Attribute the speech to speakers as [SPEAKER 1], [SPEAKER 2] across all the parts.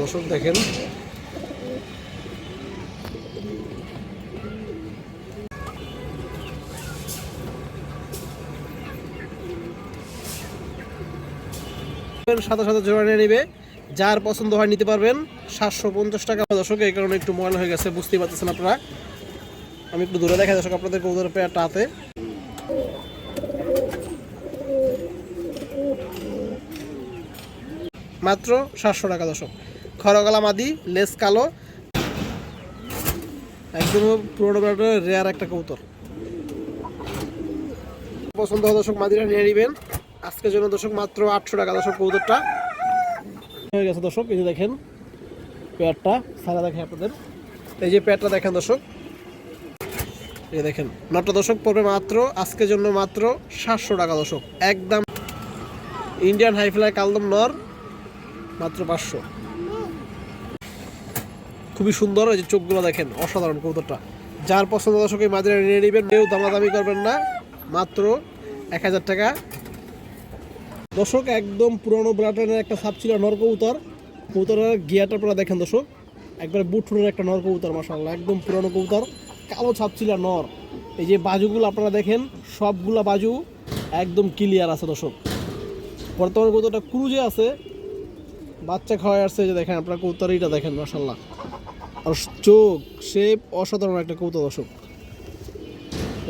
[SPEAKER 1] দর্শক দেখেন। সাথে সাথে জোড়া নিয়ে নিবে। যার পছন্দ হয় নিতে পারবেন। সাতশো পঞ্চাশ টাকা। দর্শক, এই কারণে একটু ময়লা হয়ে গেছে, বুঝতেই পারতেছেন আপনারা। আমি একটু দূরে দেখা দর্শক, আপনাদের কৌদর পেয়ারটা হাতে। মাত্র সাতশো টাকা, দর্শক। খরগলা মাদি লেস কালো। একদম পুরোনো রেয়ার একটা কৌতর পছন্দ হয় দর্শক মাদিরা, নিয়ে নেবেন। আজকের জন্য দর্শক মাত্র আটশো টাকা দর্শক কৌতরটা হয়ে গেছে দর্শক, এই যে দেখেন পেয়ারটা সারা দেখেন আপনাদের। এই যে পেয়ারটা দেখেন দর্শক। এই দেখেন নটা দশক পড়বে মাত্র আজকের জন্য মাত্র সাতশো টাকা দশক একদম ইন্ডিয়ান হাইফ্লাই কালদম নর, মাত্র পাঁচশো। খুবই সুন্দর এই যে চোখগুলো দেখেন, অসাধারণ কৌতরটা যার পছন্দ দর্শক এই মাঝে নিয়ে নেবেন, কেউ দামাদামি করবেন না, মাত্র এক হাজার টাকা। দর্শক, একদম পুরনো ব্রাটেনের একটা সাপ ছিল নর কবুতর। কবুতরের গিয়াটা পুরো দেখেন দর্শক, একবারে বুটফুনের একটা নর কবুতর মাসাল্লাহ একদম পুরনো কবুতর, কালো ছাপ ছিল নর। এই যে বাজুগুলো আপনারা দেখেন, সবগুলা বাজু একদম ক্লিয়ার আছে দর্শক। বর্তমানে কবুতরটা ক্রুজে আছে, বাচ্চা খাওয়াই আসছে যে দেখেন আপনারা কবুতর এইটা দেখেন মাসাল্লাহ চোখ শেপ অসাধারণ একটা কবুতর, দর্শক।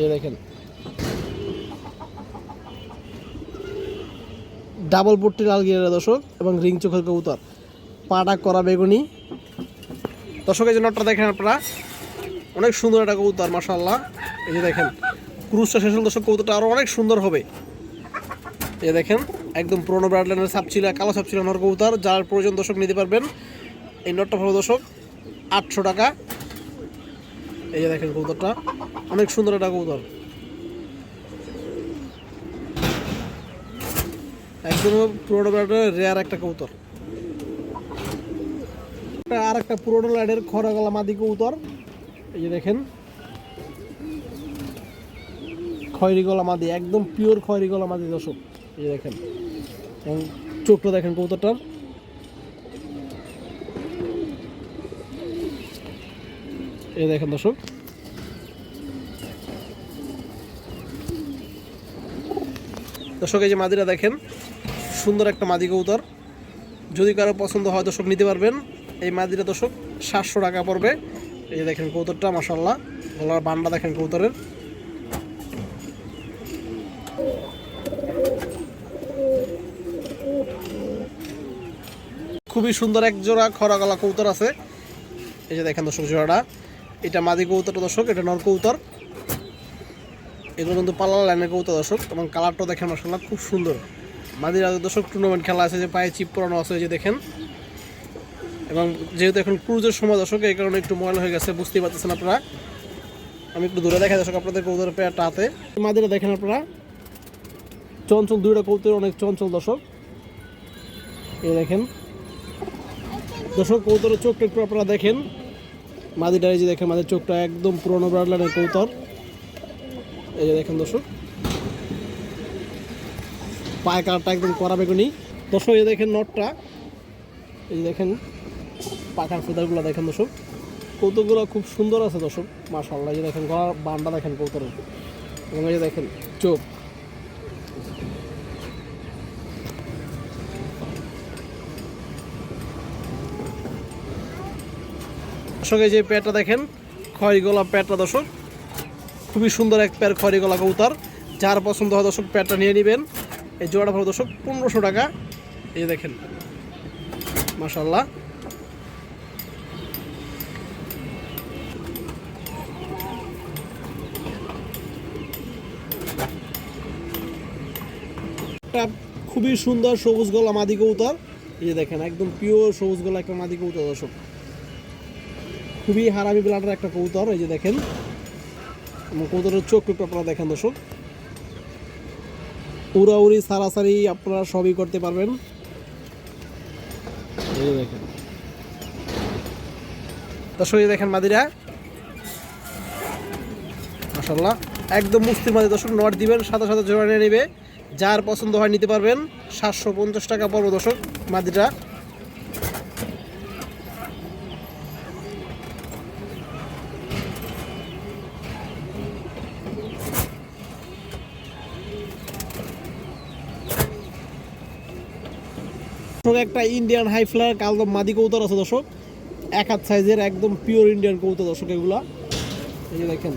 [SPEAKER 1] এই দেখেন। ডাবল পট্টি লাল গিয়ারের দর্শক, এবং রিং চোখের কবুতর। পাটা করা বেগুনি। দর্শক, এই যে নটটা দেখেন আপনারা। অনেক সুন্দর একটা কবুতর মাসাল্লাহ এই যে দেখেন ক্রুজটা শেষ হলে দর্শক, কবুতরটা আরও অনেক সুন্দর হবে। এই দেখেন, একদম পুরোনো ব্রাডল্যান্ডের সাপ ছিল, কালো সাপ ছিল নর কবুতর। যার প্রয়োজন দর্শক, নিতে পারবেন। এই নটটা ভালো, দর্শক। আটশো টাকা। এই যে দেখেন কবুতরটা। অনেক সুন্দর একটা কবুতর। একদম পুরোনো ব্রাডের রেয়ার একটা কবুতর। আর একটা পুরোনো লাইনের খরা গলা মাদি কবুতর। এই যে দেখেন। খয়রি গলা মাদি, একদম পিওর খয়রি গলা মাদি দর্শক। এই যে দেখেন। চোখটা দেখেন কবুতরটার। এই দেখেন দর্শক। দর্শক, এই যে মাদিরা দেখেন, সুন্দর একটা মাদি কবুতর। যদি কারও পছন্দ হয়, দর্শক, নিতে পারবেন। এই মাদিরা দর্শক, সাতশো টাকা পড়বে। এই যে দেখেন কবুতরটা মাসাল্লাহ গলার বান্ডা দেখেন কবুতরের। খুবই সুন্দর এক জোড়া খরা গলা কবুতর আছে। এই যে দেখেন দর্শক, জোড়াটা। এটা মাদি কবুতরটা দর্শক, এটা নর কবুতর। এগুলো কিন্তু পালার লাইনের কবুতর দর্শক, এবং কালারটাও দেখেন মাসাল্লাহ খুব সুন্দর। মাদির দর্শক টুর্নামেন্ট খেলা আছে, যে পায়ে চিপ পরানো আছে যে দেখেন। এবং যেহেতু এখন ক্রুজের সময় দর্শক, এই কারণে একটু ময়লা হয়ে গেছে, বুঝতেই পারতেছেন আপনারা। আমি একটু দূরে দেখা দর্শক, আপনাদের কবুতরের পেয়ারটা হাতে। মাদিরা দেখেন আপনারা, চঞ্চল দুইটা কবুতর, অনেক চঞ্চল দর্শক। এই দেখেন। দর্শক, কবুতরের চোখটা একটু আপনারা দেখেন। মাদিটা এই যে দেখেন, মাদের চোখটা একদম পুরোনো ব্রাডলাইনের কৌতর এই যে দেখেন দর্শক, পায়ে কালারটা একদম করা বেগুনি। দর্শক, এই দেখেন নটটা, এই যে দেখেন পাখার ফেদারগুলো দেখেন দর্শক। কৌতুকগুলো খুব সুন্দর আছে দর্শক মাশাল্লাহ এই যে দেখেন, গলার বান্ডা দেখেন কৌতরের এবং এই যে দেখেন, চোখ। এই যে পেয়ারটা দেখেন খয়রি গলা পেয়ারটা দর্শক। খুবই সুন্দর এক পেয়ার খয়রি গলা কবুতর। যার পছন্দ হয় দর্শক পেয়ারটা নিয়ে নেবেন। এই জোড়াটা ভালো দর্শক পনেরোশো টাকা। এই দেখেন মাশাল্লাহ একটা খুবই সুন্দর সবুজ গলা মাদি কবুতর। এই দেখেন, একদম পিওর সবুজ গলা একটা মাদি কবুতর দর্শক। খুবই হারামি ব্লাডের একটা কবুতর, এই যে দেখেন। কবুতরের চোখ টুকটা আপনারা দেখেন, দর্শক। উড়াউড়ি, সারাসারি আপনারা সবই করতে পারবেন। দেখেন। দর্শক দেখেন মাদিরা। মাসাল্লাহ একদম মুস্তির মাদি দর্শক, নট দিবেন, সাদা সাদা জোড়া নিয়ে নেবে। যার পছন্দ হয় নিতে পারবেন। সাতশো পঞ্চাশ টাকা পর্ব, দর্শক মাদিটা দর্শক একটা ইন্ডিয়ান হাই ফ্লায়ার কালদম মাদি কৌতর আছে দর্শক। এক হাত সাইজের একদম পিওর ইন্ডিয়ান কৌতর দর্শক এগুলা। এই যে দেখেন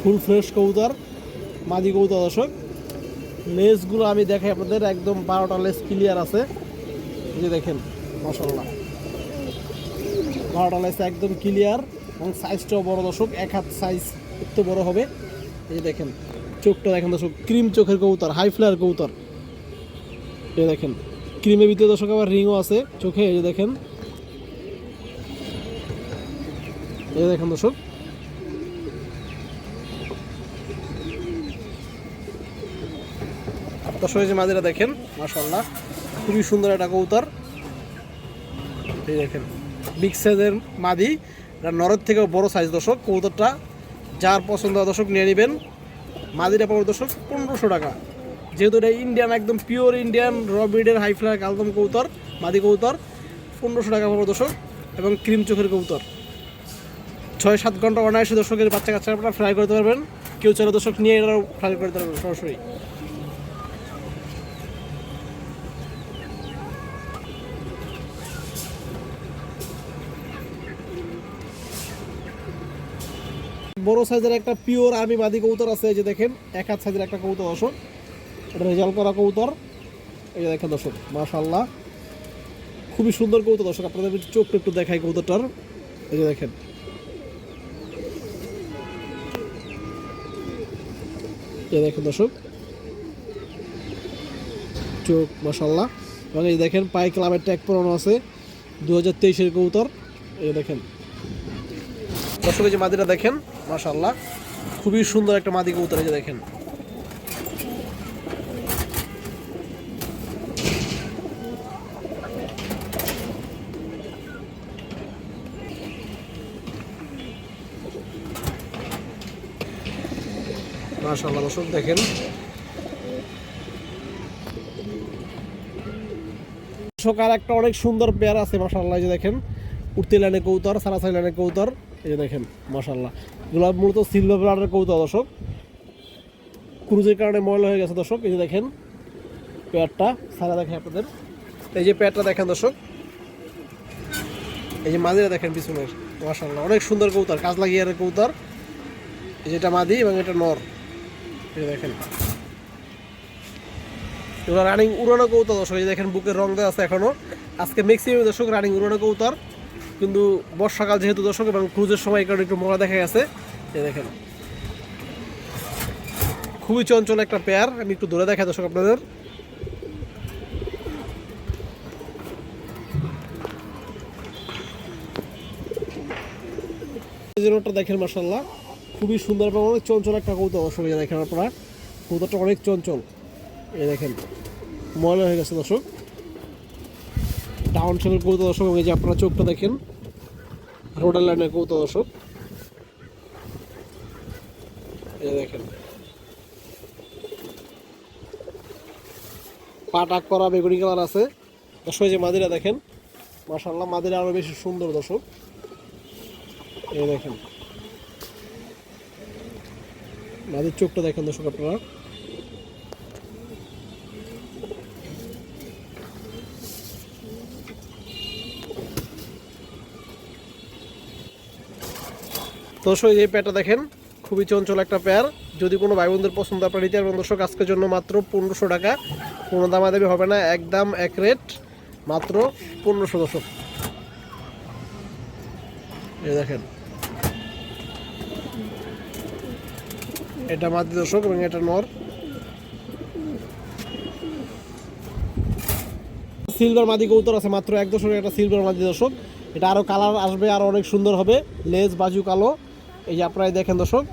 [SPEAKER 1] ফুল ফ্রেশ কৌতর মাদি কৌতর দর্শক। লেসগুলো আমি দেখাই আপনাদের, একদম বারোটা লেস ক্লিয়ার আছে। এই যে দেখেন মশাল্লা বারোটা লেস একদম ক্লিয়ার এবং সাইজটাও বড় দর্শক, এক হাত সাইজ একটু বড় হবে। এই যে দেখেন, চোখটা দেখেন দর্শক ক্রিম চোখের কবুতর হাই ফ্লায়ার কবুতর। এই দেখেন ক্রিমের ভিতরে দর্শক, আবার রিংও আছে। চোখে, এই যে দেখেন। এই দেখেন দর্শক। দর্শক যে মাদিরা দেখেন মাশাল্লাহ খুবই সুন্দর একটা কবুতর। এই দেখেন বিগ সাইজের মাদি। এটা নরের থেকেও বড় সাইজ দর্শক। কবুতরটা যার পছন্দ দর্শক নিয়ে নেবেন। মাদিরা পাবো দর্শক পনেরোশো টাকা। যেহেতু এটা ইন্ডিয়ান একদম পিওর ইন্ডিয়ান র ব্রিডের হাই ফ্লার কালদম কৌতর মাদি কবুতর, পনেরোশো টাকা পাবো দর্শক, এবং ক্রিম চোখের কৌতর ছয় সাত ঘণ্টা অনায়াসে দর্শকের বাচ্চা কাচ্চা আপনারা ফ্রাই করতে পারবেন। কেউ চাইলে দর্শক নিয়ে এটাও ফ্রাই করতে পারবেন সরাসরি। বড় সাইজের একটা পিওর আর্মি মাদি কবুতর আছে যে দেখেন, এক হাত সাইজের একটা কবুতর দর্শক। এটা রেজাল্ট করা কবুতর। এই যে দেখেন দর্শক মাশাল্লাহ খুবই সুন্দর কবুতর দর্শক, আপনাদের চোখটা একটু দেখাই কবুতরটার। এই যে দেখেন। এই দেখেন দর্শক। চোখ মাশাল্লাহ এবং এই দেখেন পায়ে ক্লাবের ট্যাগ পরানো আছে। দু হাজার তেইশের কবুতর। এই দেখেন। দর্শক, এই যে মাদিটা দেখেন মাশাল্লাহ খুবই সুন্দর একটা মাদি কবুতর, এই যে দেখেন। মাশাল্লাহ দর্শক দেখেন। আর একটা অনেক সুন্দর পেয়ার আছে মাশাল্লাহ যে দেখেন। উঠতি লাইনে কৌতর সারাসারি লাইনে কৌতর, এই যে দেখেন মাশাল্লাহ এগুলো মূলত সিলভার ব্লাডের কৌতর, দর্শক। ক্রুজের কারণে ময়লা হয়ে গেছে, দর্শক, এই যে দেখেন, পেয়ারটা। সারা দেখেন আপনাদের। এই যে পেয়ারটা দেখেন, দর্শক। এই যে মাদিরা দেখেন পিছনের মাশাল্লাহ অনেক সুন্দর কৌতর কাজ লাগিয়ারের কৌতর। এই যেটা মাদি এবং এটা নর। যে দেখেন। এগুলো রানিং উড়ানো কৌতর দর্শক, এই দেখেন বুকের রং দেওয়া আছে এখনও। আজকে ম্যাক্সিমাম দর্শক রানিং উড়ানো কৌতর কিন্তু বর্ষাকাল যেহেতু দর্শক, এবং ক্রুজের সময় কারণে একটু মরা দেখা গেছে। এই দেখেন। খুবই চঞ্চল একটা পেয়ার আমি একটু দূরে দেখাই দর্শক আপনাদের। যে দেখেন মার্শাল্লাহ খুবই সুন্দর এবং অনেক চঞ্চল একটা কৌতর দর্শক এই দেখেন আপনারা। কৌতরটা অনেক চঞ্চল। এই দেখেন, ময়লা হয়ে গেছে দর্শক। ডাউন শেপের কৌতো দর্শক এই যে আপনারা চোখটা দেখেন, রোডার লাইনের কৌতো দর্শক। এই দেখেন। পাটাক করা বেগুনি কালার আছে। দর্শক যে মাদিরা দেখেন মাশাল্লাহ মাদিরা আরও বেশি সুন্দর দর্শক। এই দেখেন। মাদির চোখটা দেখেন দর্শক আপনারা। দর্শক, এই প্যাটটা দেখেন, খুবই চঞ্চল একটা পেয়ার। যদি কোনো ভাই বোনদের পছন্দ, আপনার নিতে পারবেন। দর্শক, আজকের জন্য মাত্র পনেরোশো টাকা। কোনো দামাদামি হবে না, একদম এক রেট মাত্র পনেরোশো দর্শক। এই দেখেন এটা মাদি দর্শক এবং এটা নর। সিলভার মাদি কৌতর আছে মাত্র এক দশক একটা সিলভার মাদি দর্শক। এটা আরও কালার আসবে আরও অনেক সুন্দর হবে। লেজ বাজু কালো। এই যে আপনারা দেখেন দর্শক।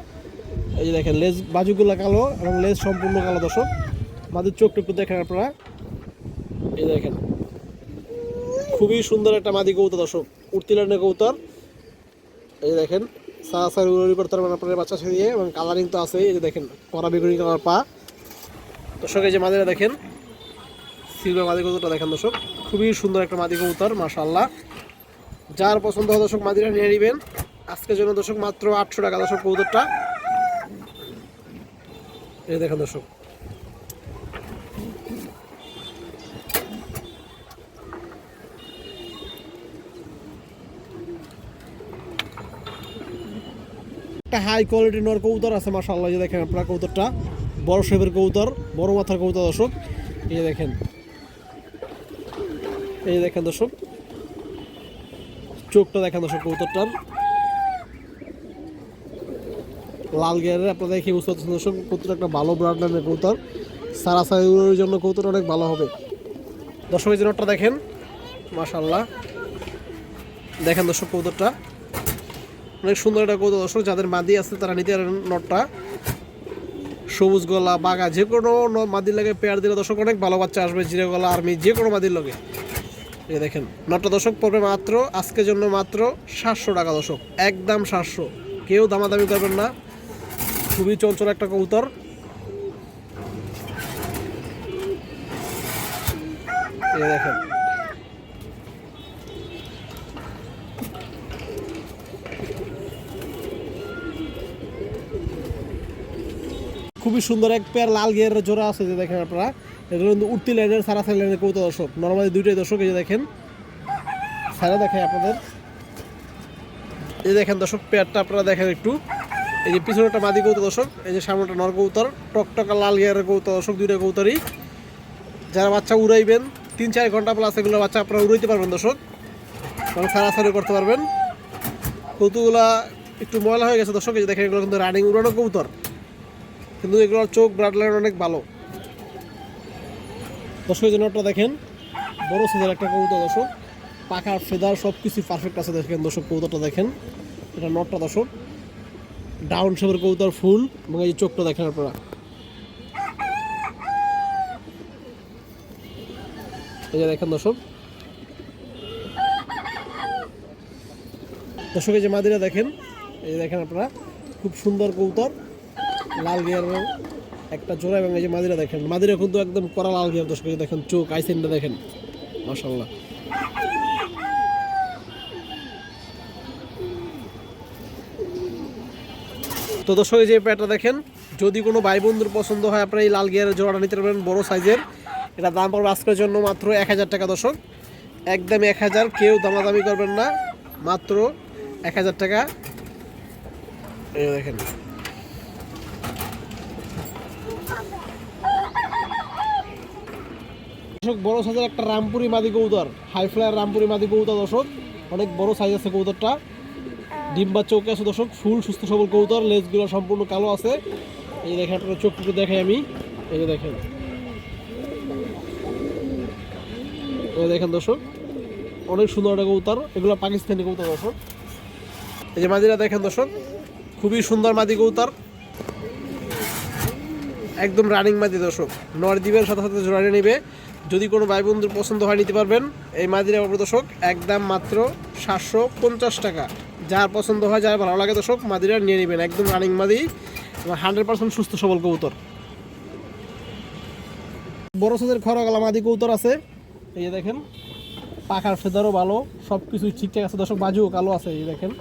[SPEAKER 1] এই যে দেখেন, লেজ বাজুগুলো কালো এবং লেজ সম্পূর্ণ কালো দর্শক। মাদির চোখটা একটু দেখেন আপনারা। এই দেখেন, খুবই সুন্দর একটা মাদি কৌতর দর্শক। উর্তিলানের কৌতর এই দেখেন সারা উড়ি করতে পারবেন আপনার বাচ্চা ছেড়ে দিয়ে এবং কালারিং তো আছেই, এই যে দেখেন, কড়া বেগুনি কালার পা। দর্শক, এই যে মাদিরা দেখেন সিলভার মাদি কবুতরটা দেখেন দর্শক, খুবই সুন্দর একটা মাদি কবুতর মাশাল্লাহ যার পছন্দ হয় দর্শক মাদিরা নিয়ে নেবেন। আজকের জন্য দর্শক মাত্র আটশো টাকা দর্শক কবুতরটা। এই দেখেন দর্শক একটা হাই কোয়ালিটি নর কবুতর আছে, মাশাআল্লাহ, এই যে দেখেন আপনার কবুতরটা। বড় শেপের কবুতর, বড় মাথার কবুতর, দর্শক। এই দেখেন। এই দেখেন, দর্শক। চোখটা দেখেন, দর্শক, কবুতরটার। লাল গিয়ারের, আপনারা দেখে বুঝতে পারছেন দর্শক কবুতর একটা ভালো ব্রান্ড নামের কবুতর। সারা সাইজের জন্য কবুতর অনেক ভালো হবে। দর্শক, এই যে নটটা দেখেন, মাশাআল্লাহ। দেখেন, দর্শক, কবুতরটা। অনেক সুন্দর একটা কৌতুক দর্শক যাদের মাদি আছে, তারা নিতে পারেন নটটা। সবুজ গলা বাগা যে কোনো মাদির লাগে পেয়ার দিলে দর্শক অনেক ভালো বাচ্চা আসবে, জিরে গলা, আর্মি, যে কোনো মাদির লগে। এই দেখেন, নটটা দর্শক পড়বে মাত্র, আজকের জন্য মাত্র সাতশো টাকা দর্শক। একদম সাতশো। কেউ দামাদামি করবেন না। খুবই চঞ্চল একটা কবুতর। দেখেন খুবই সুন্দর এক পেয়ার লাল গিয়ারের জোড়া আছে যে দেখেন আপনারা। এগুলো কিন্তু উঠতি লাইনের সারা সারা লাইনের কৌতো দর্শক। নর্মালি দুইটাই দর্শক, এই যে দেখেন। সারা দেখে আপনাদের। এই দেখেন দর্শক পেয়ারটা আপনারা দেখেন একটু। এই যে পিছনেটা মাদি কৌতো দর্শক, এই যে সামনেটা নর কৌতর টকটকা লাল গিয়ারের কৌতো দর্শক, দুইটা কৌতরই যারা বাচ্চা উড়াইবেন, তিন চার ঘণ্টা প্লাস এগুলো বাচ্চা আপনারা উড়াইতে পারবেন দর্শক। মানে সারাসারি করতে পারবেন। কৌতুগুলা একটু ময়লা হয়ে গেছে দর্শক দেখেন এগুলো কিন্তু রানিং উড়ানো কৌতর কিন্তু এগুলোর চোখ ব্লাড লাইন অনেক ভালো। দর্শক যে নটটা দেখেন, বড় সাইজের একটা কবুতর দর্শক। পাখার ফেদার সব কিছু পারফেক্ট আছে দেখেন দর্শক, কবুতরটা দেখেন। এটা নটটা দর্শক। ডাউন শেপের কবুতর ফুল এবং এই চোখটা দেখেন আপনারা। এই যে দেখেন দর্শক। দর্শক, এই যে মাদিরা দেখেন, এই দেখেন আপনারা, খুব সুন্দর কবুতর। লাল গিয়ারের একটা জোড়া এবং এই যে মাদিরা দেখেন। মাদিরা কিন্তু একদম কড়া লাল গিয়ার, দর্শক দেখেন চোখ আইসেনটা দেখেন। মাশাল্লাহ তো দর্শক যে প্যাটটা দেখেন, যদি কোনো ভাই বন্ধুর পছন্দ হয়, আপনারা এই লাল গিয়ারের জোড়াটা নিতে পারবেন, বড় সাইজের। এটা দাম পড়বে আজকের জন্য মাত্র এক হাজার টাকা, দর্শক। একদম এক হাজার, কেউ দামাদামি করবেন না, মাত্র এক হাজার টাকা। দেখেন। দর্শক বড় সাইজের একটা রামপুরি মাদি কৌতর হাই ফ্লায়ার রামপুরি মাদি কৌতর দর্শক। অনেক বড় সাইজ আছে কৌতরটা ডিম বা চোখে আছে দর্শক। ফুল সুস্থ সবল কৌতর লেজগুলো সম্পূর্ণ কালো আছে। এই দেখেন আপনার চোখটুকু দেখাই আমি। এই যে দেখেন। এই দেখেন দর্শক। অনেক সুন্দর একটা কৌতর এগুলো পাকিস্তানি কৌতর দর্শক। এই যে মাদিরা দেখেন দর্শক। খুবই সুন্দর মাদি কৌতর একদম রানিং মাদি দর্শক। নরদ্বীপের সাথে সাথে জোড়ানি নেবে। যদি কোনো ভাই বন্ধুর পছন্দ হয়, নিতে পারবেন। এই মাদিরা দর্শক একদম মাত্র সাতশো পঞ্চাশ টাকা। যার পছন্দ হয়, যার ভালো লাগে দর্শক, মাদিরা নিয়ে নেবেন। একদম রানিং মাদি, এবং হান্ড্রেড পার্সেন্ট সুস্থ সবল কবুতর। বড় সাইজের খরগলা মাদি কবুতর আছে। এই যে দেখেন, পাখার ফেদারও ভালো সব কিছুই ঠিকঠাক আছে। দর্শক, বাজুও কালো আছে, এই দেখেন।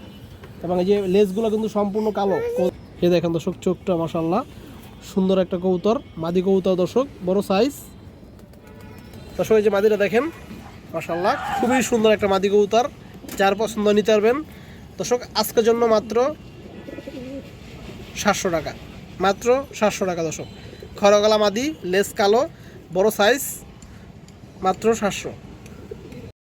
[SPEAKER 1] এবং এই যে লেজগুলো কিন্তু সম্পূর্ণ কালো। এই দেখেন দর্শক, চোখটা মাসাল্লাহ সুন্দর একটা কবুতর, মাদি কবুতর দর্শক, বড় সাইজ দর্শক, এই যে মাদিটা দেখেন মাসাল্লাহ খুবই সুন্দর একটা মাদি কবুতর। যার পছন্দ নিতে পারবেন। দর্শক, আজকের জন্য মাত্র সাতশো টাকা। মাত্র সাতশো টাকা, দর্শক। খরগলা মাদি, লেস কালো, বড় সাইজ মাত্র সাতশো।